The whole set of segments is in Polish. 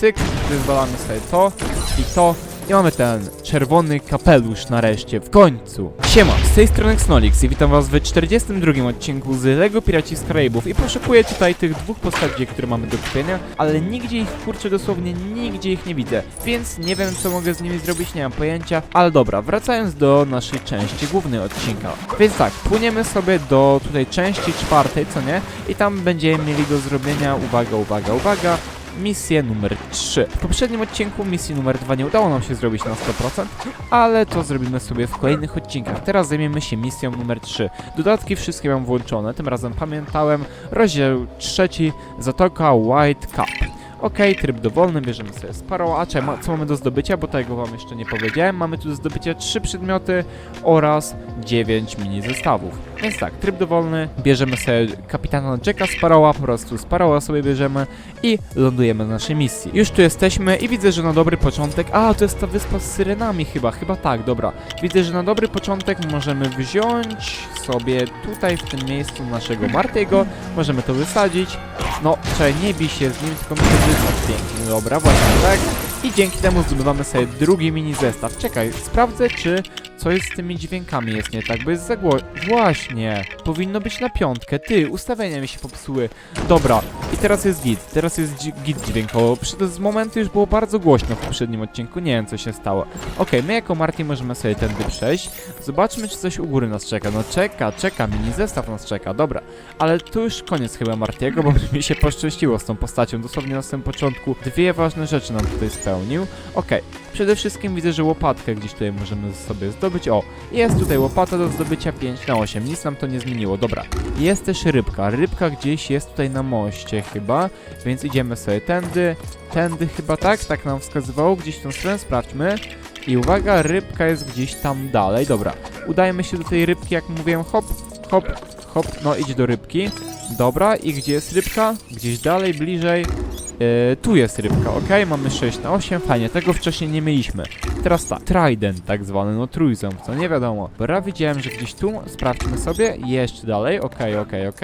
cyk, wyzwalamy sobie to i to. I mamy ten czerwony kapelusz nareszcie, w końcu. Siema, z tej strony Xnolix i witam was w 42 odcinku z LEGO Piraci z Karaibów i poszukuję tutaj tych dwóch postaci, które mamy do kupienia, ale nigdzie ich, kurczę, dosłownie nigdzie ich nie widzę, więc nie wiem co mogę z nimi zrobić, nie mam pojęcia, ale dobra, wracając do naszej części głównej odcinka. Więc tak, płyniemy sobie do tutaj części czwartej, co nie? I tam będziemy mieli do zrobienia, uwaga, uwaga, uwaga, misję numer 3. W poprzednim odcinku misji numer 2 nie udało nam się zrobić na 100%, ale to zrobimy sobie w kolejnych odcinkach. Teraz zajmiemy się misją numer 3. Dodatki wszystkie mam włączone, tym razem pamiętałem rozdział trzeci, Zatoka White Cup. Ok, tryb dowolny, bierzemy sobie Sparrow. A czemu, co mamy do zdobycia? Bo tego wam jeszcze nie powiedziałem. Mamy tu do zdobycia 3 przedmioty oraz 9 mini zestawów. Więc tak, tryb dowolny, bierzemy sobie kapitana Jacka Sparrowa, po prostu Sparrowa sobie bierzemy i lądujemy na naszej misji. Już tu jesteśmy i widzę, że na dobry początek... A, to jest ta wyspa z syrenami chyba, chyba tak, dobra. Widzę, że na dobry początek możemy wziąć sobie tutaj w tym miejscu naszego Martiego, możemy to wysadzić. No, czekaj, nie bij się z nim, tylko wysłać pięknie. Dobra, właśnie tak. I dzięki temu zdobywamy sobie drugi mini zestaw. Czekaj, sprawdzę, czy coś z tymi dźwiękami jest nie tak, bo jest za głośno. Właśnie, powinno być na piątkę. Ty, ustawienia mi się popsuły. Dobra, i teraz jest git. Teraz jest git dźwiękowo. Z momentu już było bardzo głośno w poprzednim odcinku. Nie wiem, co się stało. Okej, my jako Marty możemy sobie tędy przejść. Zobaczmy, czy coś u góry nas czeka. No czeka, czeka, mini zestaw nas czeka. Dobra, ale tu już koniec chyba Martiego, bo mi się poszczęściło z tą postacią. Dosłownie na samym początku dwie ważne rzeczy nam tutaj spełnił. Okej, przede wszystkim widzę, że łopatkę gdzieś tutaj możemy sobie zdobyć. O, jest tutaj łopata do zdobycia 5 na 8. Nic nam to nie zmieniło. Dobra, jest też rybka. Rybka gdzieś jest tutaj na moście chyba, więc idziemy sobie tędy. Tędy chyba tak, tak nam wskazywało. Gdzieś tą stronę, sprawdźmy. I uwaga, rybka jest gdzieś tam dalej. Dobra, udajemy się do tej rybki, jak mówiłem. Hop, hop, hop. No, idź do rybki. Dobra, i gdzie jest rybka? Gdzieś dalej, bliżej. Yy, tu jest rybka, ok? Mamy 6 na 8, fajnie, tego wcześniej nie mieliśmy. Teraz tak, trident tak zwany, no trójząb, co nie wiadomo. Dobra, widziałem, że gdzieś tu, sprawdźmy sobie, jeszcze dalej, ok, ok, ok.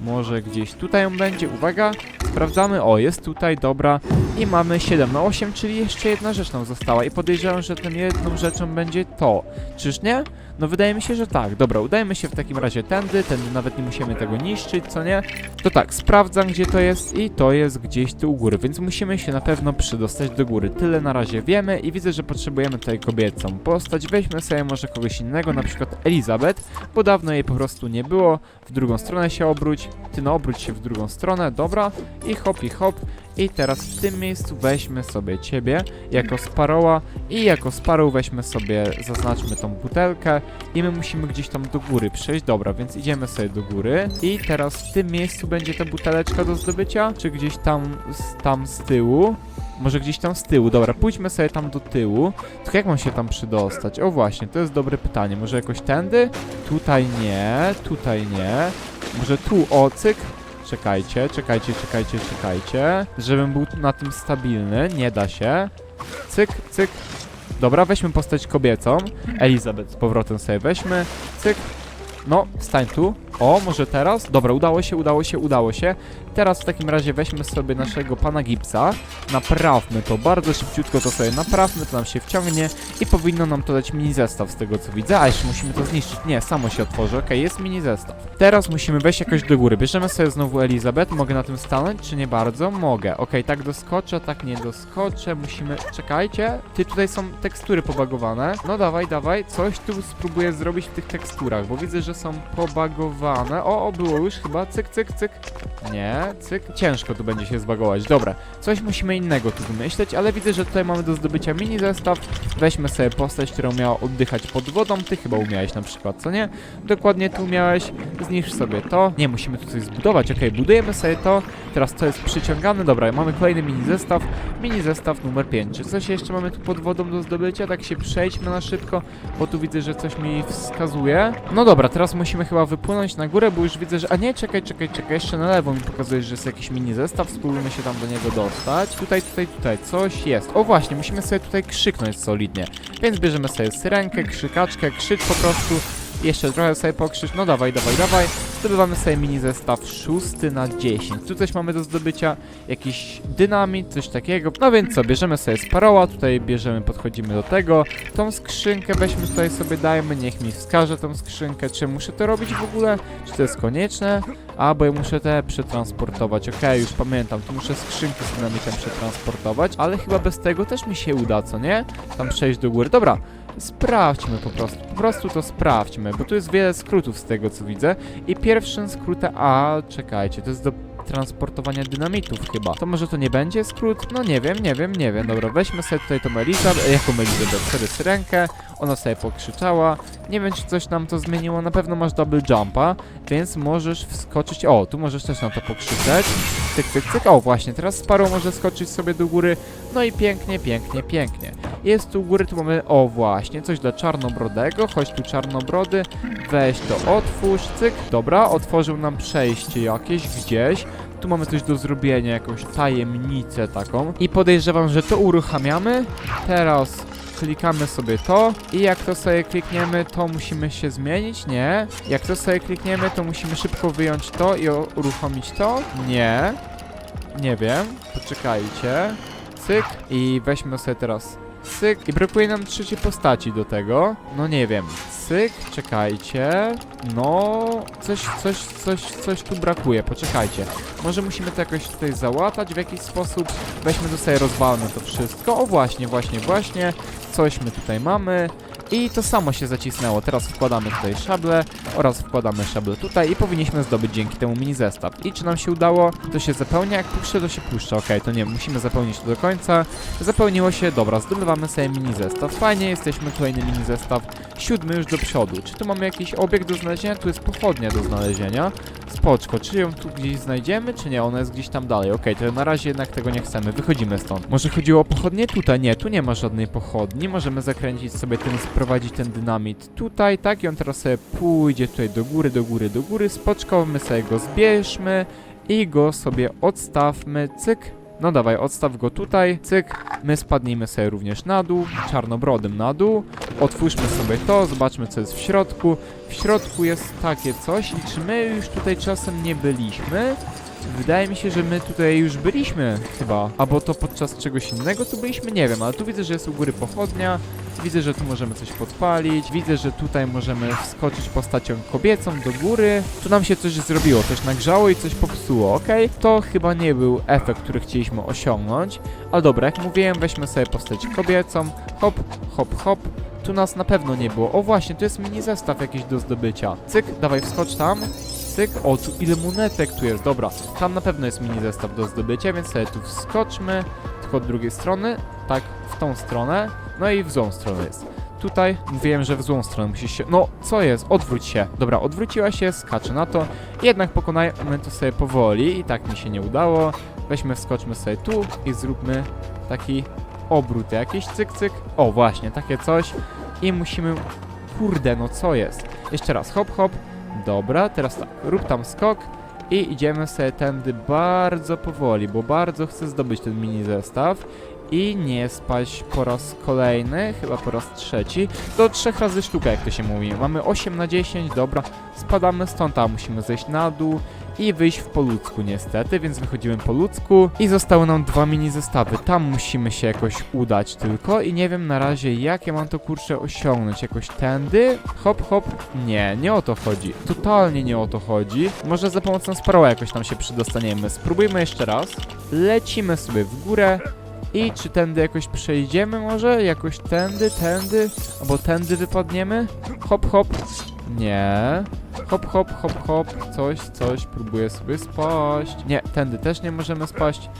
Może gdzieś tutaj on będzie, uwaga, sprawdzamy, o, jest tutaj, dobra. I mamy 7 na 8, czyli jeszcze jedna rzecz nam została i podejrzewam, że tą jedną rzeczą będzie to. Czyż nie? No wydaje mi się, że tak. Dobra, udajemy się w takim razie tędy, tędy nawet nie musimy tego niszczyć, co nie? To tak, sprawdzam gdzie to jest i to jest gdzieś tu u góry, więc musimy się na pewno przydostać do góry. Tyle na razie wiemy i widzę, że potrzebujemy tutaj kobiecą postać. Weźmy sobie może kogoś innego, na przykład Elizabeth, bo dawno jej po prostu nie było. W drugą stronę się obróć, ty no obróć się w drugą stronę, dobra. I hop, i hop. I teraz w tym miejscu weźmy sobie ciebie jako sparoła i jako sparrow weźmy sobie, zaznaczmy tą butelkę i my musimy gdzieś tam do góry przejść. Dobra, więc idziemy sobie do góry i teraz w tym miejscu będzie ta buteleczka do zdobycia, czy gdzieś tam, tam z tyłu? Może gdzieś tam z tyłu. Dobra, pójdźmy sobie tam do tyłu. Tylko jak mam się tam przydostać? O właśnie, to jest dobre pytanie. Może jakoś tędy? Tutaj nie, tutaj nie. Może tu, o, cyk. Czekajcie, czekajcie, czekajcie, czekajcie. Żebym był na tym stabilny, nie da się. Cyk, cyk. Dobra, weźmy postać kobiecą. Elizabeth z powrotem sobie weźmy. Cyk. No, stań tu. O, może teraz? Dobra, udało się, udało się, udało się. Teraz w takim razie weźmy sobie naszego pana Gipsa. Naprawmy to bardzo szybciutko, to sobie naprawmy, to nam się wciągnie i powinno nam to dać mini zestaw z tego co widzę. A jeszcze musimy to zniszczyć. Nie, samo się otworzy. Okej, jest mini zestaw. Teraz musimy wejść jakoś do góry. Bierzemy sobie znowu Elizabeth. Mogę na tym stanąć, czy nie bardzo? Mogę. Okej, tak doskoczę, tak nie doskoczę. Musimy... Czekajcie. Ty, tutaj są tekstury pobagowane. No dawaj, dawaj. Coś tu spróbuję zrobić w tych teksturach, bo widzę, że są pobagowane. O, o, było już chyba. Cyk, cyk, cyk. Nie, cyk. Ciężko tu będzie się zbagować. Dobra, coś musimy innego tu wymyśleć, ale widzę, że tutaj mamy do zdobycia mini zestaw. Weźmy sobie postać, która miała oddychać pod wodą. Ty chyba umiałeś na przykład, co nie? Dokładnie tu miałeś. Zniszcz sobie to. Nie, musimy tu coś zbudować. Okej, budujemy sobie to. Teraz to jest przyciągane. Dobra, mamy kolejny mini zestaw. Mini zestaw numer 5. Czy coś jeszcze mamy tu pod wodą do zdobycia? Tak się przejdźmy na szybko, bo tu widzę, że coś mi wskazuje. No dobra, teraz musimy chyba wypłynąć na górę, bo już widzę, że... A nie, czekaj, czekaj, czekaj. Jeszcze na lewo mi pokazuje, że jest jakiś mini zestaw. Spróbujmy się tam do niego dostać. Tutaj, tutaj, tutaj. Coś jest. O właśnie, musimy sobie tutaj krzyknąć solidnie. Więc bierzemy sobie syrenkę, krzykaczkę, krzycz po prostu. Jeszcze trochę sobie pokrzyż, no dawaj, dawaj, dawaj. Zdobywamy sobie mini zestaw 6 na 10. Tu coś mamy do zdobycia, jakiś dynamit, coś takiego. No więc co, bierzemy sobie sparoła, tutaj bierzemy, podchodzimy do tego. Tą skrzynkę weźmy tutaj sobie dajmy, niech mi wskaże tą skrzynkę, czy muszę to robić w ogóle, czy to jest konieczne. A, bo ja muszę te przetransportować, okej, już pamiętam, tu muszę skrzynki z dynamitem przetransportować, ale chyba bez tego też mi się uda, co nie? Tam przejść do góry, dobra. Sprawdźmy po prostu, po prostu to sprawdźmy, bo tu jest wiele skrótów z tego co widzę i pierwszym skrótem, a czekajcie, to jest do transportowania dynamitów chyba. To może to nie będzie skrót? No nie wiem, nie wiem, nie wiem. Dobra, weźmy sobie tutaj tą Elizabeth, jaką Elizabeth, sorry, syrenkę. Ona sobie pokrzyczała. Nie wiem, czy coś nam to zmieniło. Na pewno masz double jumpa, więc możesz wskoczyć. O, tu możesz też na to pokrzyczeć. Cyk, cyk, cyk. O, właśnie, teraz Sparrow może skoczyć sobie do góry. No i pięknie, pięknie, pięknie. Jest tu u góry, tu mamy, o właśnie, coś dla czarnobrodego. Chodź tu czarnobrody. Weź to, otwórz, cyk. Dobra, otworzył nam przejście jakieś gdzieś. Tu mamy coś do zrobienia, jakąś tajemnicę taką. I podejrzewam, że to uruchamiamy. Teraz klikamy sobie to i jak to sobie klikniemy, to musimy się zmienić? Nie. Jak to sobie klikniemy, to musimy szybko wyjąć to i uruchomić to? Nie. Nie wiem. Poczekajcie. Cyk. I weźmy sobie teraz cyk. I brakuje nam trzeciej postaci do tego. No nie wiem. Cyk. Czekajcie. No, coś, coś, coś, coś tu brakuje. Poczekajcie. Może musimy to jakoś tutaj załatać w jakiś sposób. Weźmy to sobie, rozwalmy to wszystko. O właśnie, właśnie, właśnie. Coś my tutaj mamy. I to samo się zacisnęło. Teraz wkładamy tutaj szable oraz wkładamy szable tutaj i powinniśmy zdobyć dzięki temu mini zestaw. I czy nam się udało? To się zapełnia, jak puszczę, to się puszcza. Okej, to nie, musimy zapełnić to do końca. Zapełniło się, dobra, zdobywamy sobie mini zestaw. Fajnie, jesteśmy kolejny mini zestaw. Siódmy już do przodu. Czy tu mamy jakiś obiekt do znalezienia? Tu jest pochodnia do znalezienia. Spoczko, czy ją tu gdzieś znajdziemy, czy nie? Ona jest gdzieś tam dalej. Okej, to na razie jednak tego nie chcemy. Wychodzimy stąd. Może chodziło o pochodnie? Tutaj nie, tu nie ma żadnej pochodni. Możemy zakręcić sobie tym, sprowadzić ten dynamit tutaj, tak? I on teraz sobie pójdzie tutaj do góry, do góry, do góry. Spoczko, my sobie go zbierzmy i go sobie odstawmy. Cyk. No dawaj, odstaw go tutaj, cyk, my spadnijmy sobie również na dół, czarnobrodym na dół, otwórzmy sobie to, zobaczmy co jest w środku. W środku jest takie coś i czy my już tutaj czasem nie byliśmy? Wydaje mi się, że my tutaj już byliśmy chyba. Albo to podczas czegoś innego tu byliśmy, nie wiem, ale tu widzę, że jest u góry pochodnia. Widzę, że tu możemy coś podpalić. Widzę, że tutaj możemy wskoczyć postacią kobiecą do góry. Tu nam się coś zrobiło, coś nagrzało i coś popsuło, ok? To chyba nie był efekt, który chcieliśmy osiągnąć. Ale dobra, jak mówiłem, weźmy sobie postać kobiecą. Hop, hop, hop. Tu nas na pewno nie było. O właśnie, tu jest mini zestaw jakiś do zdobycia. Cyk, dawaj wskocz tam. Cyk, o tu ile monetek tu jest, dobra. Tam na pewno jest mini zestaw do zdobycia, więc sobie tu wskoczmy. Tylko od drugiej strony, tak, w tą stronę. No i w złą stronę jest. Tutaj mówiłem, że w złą stronę musisz się... No, co jest? Odwróć się. Dobra, odwróciła się, skacze na to. Jednak pokonajmy to sobie powoli i tak mi się nie udało. Weźmy, wskoczmy sobie tu i zróbmy taki obrót jakiś, cyk, cyk. O, właśnie, takie coś. I musimy... Kurde, no co jest? Jeszcze raz, hop, hop. Dobra, teraz tak, rób tam skok. I idziemy sobie tędy bardzo powoli, bo bardzo chcę zdobyć ten mini zestaw i nie spaść po raz kolejny, chyba po raz trzeci. Do trzech razy sztuka, jak to się mówi. Mamy 8 na 10, dobra. Spadamy stąd, a musimy zejść na dół i wyjść w po ludzku niestety, więc wychodzimy po ludzku i zostały nam dwa mini zestawy. Tam musimy się jakoś udać tylko i nie wiem na razie jak ja mam to kurczę osiągnąć. Jakoś tędy? Hop, hop. Nie, nie o to chodzi. Totalnie nie o to chodzi. Może za pomocą Sparrowa jakoś tam się przydostaniemy. Spróbujmy jeszcze raz. Lecimy sobie w górę. I czy tędy jakoś przejdziemy może? Jakoś tędy, tędy? Albo tędy wypadniemy? Hop, hop. Nie. Hop, hop, hop, hop. Coś, coś. Próbuję sobie spaść. Nie, tędy też nie możemy spaść.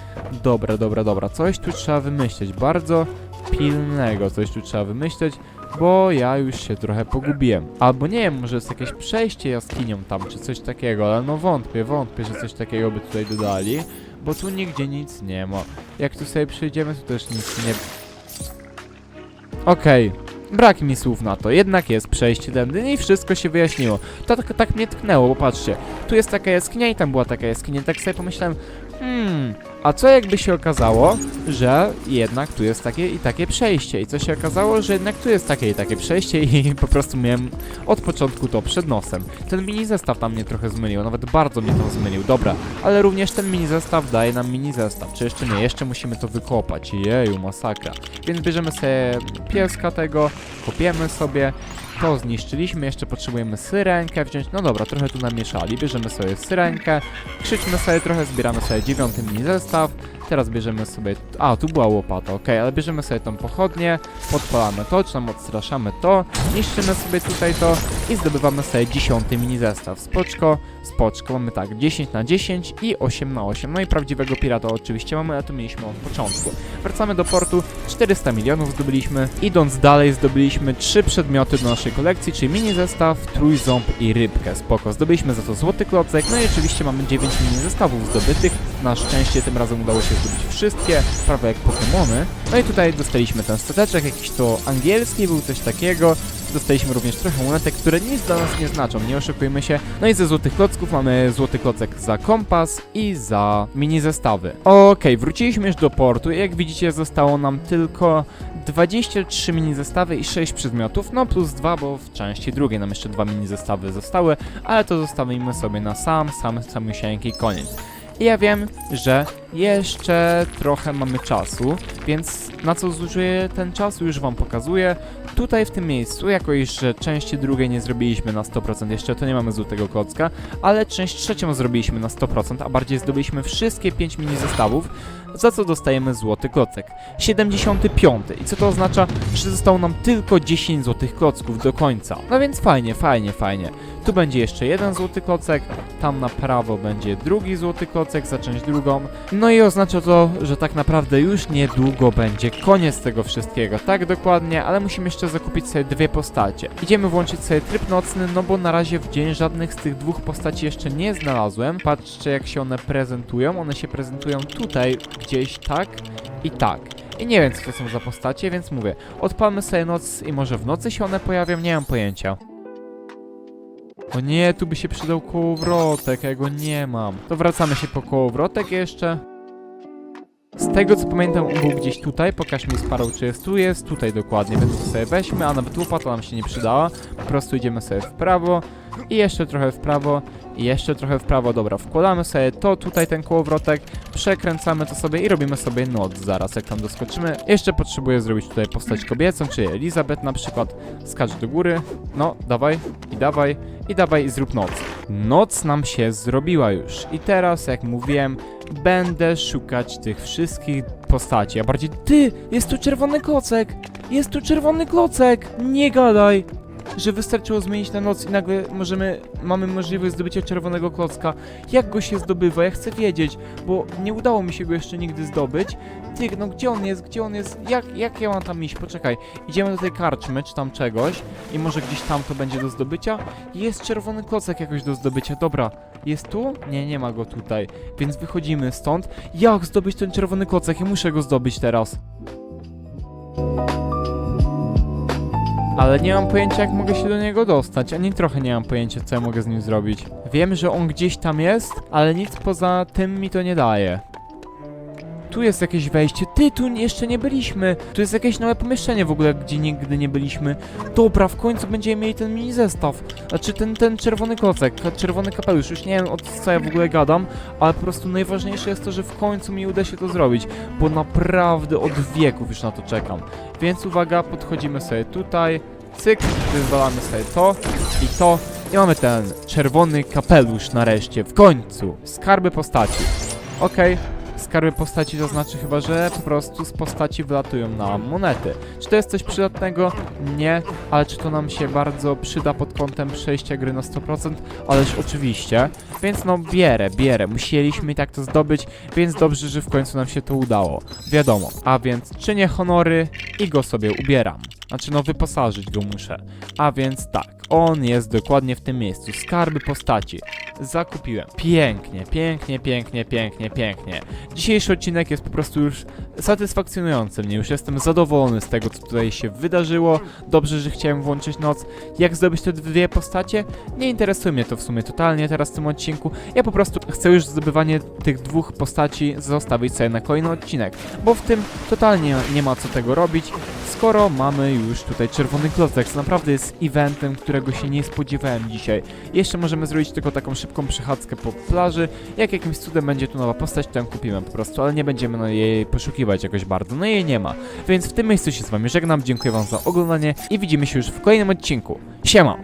Dobra, dobra, dobra. Coś tu trzeba wymyśleć. Bardzo pilnego coś tu trzeba wymyśleć, bo ja już się trochę pogubiłem. Albo nie wiem, może jest jakieś przejście jaskinią tam, czy coś takiego, ale no wątpię, wątpię, że coś takiego by tutaj dodali, bo tu nigdzie nic nie ma. Jak tu sobie przejdziemy, to też nic nie... Okej. Brak mi słów na to, jednak jest przejście tędy i wszystko się wyjaśniło. To tak, tak mnie tknęło, bo patrzcie, tu jest taka jaskinia i tam była taka jaskinia, tak sobie pomyślałem, Hmm, a co jakby się okazało, że jednak tu jest takie i takie przejście? I co się okazało, że jednak tu jest takie i takie przejście i po prostu miałem od początku to przed nosem. Ten mini zestaw tam mnie trochę zmylił, nawet bardzo mnie to zmylił, dobra. Ale również ten mini zestaw daje nam mini zestaw, czy jeszcze nie? Jeszcze musimy to wykopać, jeju, masakra. Więc bierzemy sobie pieska tego, kopiemy sobie, to zniszczyliśmy, jeszcze potrzebujemy syrenkę wziąć, no dobra, trochę tu namieszali, bierzemy sobie syrenkę, krzyczmy sobie trochę, zbieramy sobie dziewiąty mini zestaw, teraz bierzemy sobie, a tu była łopata, ok, ale bierzemy sobie tą pochodnię, podpalamy to, czy tam odstraszamy to, niszczymy sobie tutaj to i zdobywamy sobie dziesiąty mini zestaw, spoczko, spoczko, mamy tak, 10 na 10 i 8 na 8, no i prawdziwego pirata oczywiście mamy, ale to mieliśmy od początku. Wracamy do portu, 400 milionów zdobyliśmy, idąc dalej zdobyliśmy trzy przedmioty do naszej kolekcji, czyli mini zestaw, trójząb i rybkę, spoko, zdobyliśmy za to złoty klocek, no i oczywiście mamy 9 mini zestawów zdobytych, na szczęście tym razem udało się zdobyć wszystkie, prawie jak Pokémony, no i tutaj dostaliśmy ten stateczek, jakiś to angielski, był coś takiego, dostaliśmy również trochę monetek, które nic dla nas nie znaczą, nie oszukujmy się, no i ze złotych klocków mamy złoty klocek za kompas i za mini zestawy. Okej, wróciliśmy już do portu. I jak widzicie zostało nam tylko 23 mini zestawy i 6 przedmiotów, no plus 2, bo w części drugiej nam jeszcze dwa mini zestawy zostały, ale to zostawimy sobie na sam, sam, samiusieńki koniec. I ja wiem, że jeszcze trochę mamy czasu, więc na co zużyję ten czas już wam pokazuję. Tutaj w tym miejscu, jako iż że części drugiej nie zrobiliśmy na 100%, jeszcze to nie mamy złotego klocka, ale część trzecią zrobiliśmy na 100%, a bardziej zdobyliśmy wszystkie 5 mini zestawów, za co dostajemy złoty klocek. 75. I co to oznacza? Że zostało nam tylko 10 złotych klocków do końca. No więc fajnie, fajnie, fajnie. Tu będzie jeszcze jeden złoty klocek, tam na prawo będzie drugi złoty klocek za część drugą. No i oznacza to, że tak naprawdę już niedługo będzie koniec tego wszystkiego. Tak dokładnie, ale musimy jeszcze zakupić sobie dwie postacie. Idziemy włączyć sobie tryb nocny, no bo na razie w dzień żadnych z tych dwóch postaci jeszcze nie znalazłem. Patrzcie jak się one prezentują. One się prezentują tutaj, gdzieś tak i tak. I nie wiem co to są za postacie, więc mówię, odpalmy sobie noc i może w nocy się one pojawią, nie mam pojęcia. O nie, tu by się przydał kołowrotek, a ja go nie mam. To wracamy się po kołowrotek jeszcze. Z tego co pamiętam, był gdzieś tutaj. Pokaż mi Sparrow, czy jest tu. Jest tutaj dokładnie, więc to sobie weźmy, a nawet łopata nam się nie przydała. Po prostu idziemy sobie w prawo i jeszcze trochę w prawo i jeszcze trochę w prawo. Dobra, wkładamy sobie to tutaj, ten kołowrotek, przekręcamy to sobie i robimy sobie noc zaraz, jak tam doskoczymy. Jeszcze potrzebuję zrobić tutaj postać kobiecą, czyli Elizabeth na przykład. Skacz do góry. No, dawaj i dawaj i dawaj i zrób noc. Noc nam się zrobiła już i teraz, jak mówiłem, będę szukać tych wszystkich postaci, a bardziej ty, jest tu czerwony klocek, jest tu czerwony klocek, nie gadaj, że wystarczyło zmienić na noc i nagle możemy, mamy możliwość zdobycia czerwonego klocka. Jak go się zdobywa? Ja chcę wiedzieć, bo nie udało mi się go jeszcze nigdy zdobyć. Ty, no gdzie on jest, gdzie on jest, jak, jak ja mam tam iść? Poczekaj, idziemy do tej karczmy, czy tam czegoś i może gdzieś tam to będzie do zdobycia? Jest czerwony klocek jakoś do zdobycia, dobra. Jest tu? Nie, nie ma go tutaj. Więc wychodzimy stąd. Jak zdobyć ten czerwony klocek? Ja muszę go zdobyć teraz. Ale nie mam pojęcia, jak mogę się do niego dostać. Ani trochę nie mam pojęcia, co ja mogę z nim zrobić. Wiem, że on gdzieś tam jest, ale nic poza tym mi to nie daje. Tu jest jakieś wejście. Ty, tu jeszcze nie byliśmy. Tu jest jakieś nowe pomieszczenie w ogóle, gdzie nigdy nie byliśmy. Dobra, w końcu będziemy mieli ten mini zestaw. Znaczy ten, ten czerwony klocek, czerwony kapelusz. Już nie wiem o co ja w ogóle gadam, ale po prostu najważniejsze jest to, że w końcu mi uda się to zrobić, bo naprawdę od wieków już na to czekam. Więc uwaga, podchodzimy sobie tutaj, cyk, wyzwalamy sobie to i to i mamy ten czerwony kapelusz nareszcie, w końcu. Skarby postaci. Okej, skarby postaci to znaczy chyba, że po prostu z postaci wylatują nam monety. Czy to jest coś przydatnego? Nie, ale czy to nam się bardzo przyda pod kątem przejścia gry na 100%? Ależ oczywiście. Więc no bierę, bierę. Musieliśmy i tak to zdobyć, więc dobrze, że w końcu nam się to udało. Wiadomo. A więc czynię honory i go sobie ubieram. Znaczy no wyposażyć go muszę. A więc tak, on jest dokładnie w tym miejscu. Skarby postaci. Zakupiłem. Pięknie, pięknie, pięknie, pięknie, pięknie. Dzisiejszy odcinek jest po prostu już satysfakcjonujący mnie. Już jestem zadowolony z tego, co tutaj się wydarzyło. Dobrze, że chciałem włączyć noc. Jak zdobyć te dwie postacie? Nie interesuje mnie to w sumie totalnie teraz w tym odcinku. Ja po prostu chcę już zdobywanie tych dwóch postaci zostawić sobie na kolejny odcinek, bo w tym totalnie nie ma co tego robić, skoro mamy już tutaj czerwony klocek, co naprawdę jest eventem, którego się nie spodziewałem dzisiaj. Jeszcze możemy zrobić tylko taką szybką przechadzkę po plaży, jak jakimś cudem będzie tu nowa postać, to ją kupimy po prostu, ale nie będziemy no, jej poszukiwać jakoś bardzo, no jej nie ma. Więc w tym miejscu się z wami żegnam, dziękuję wam za oglądanie i widzimy się już w kolejnym odcinku. Siema!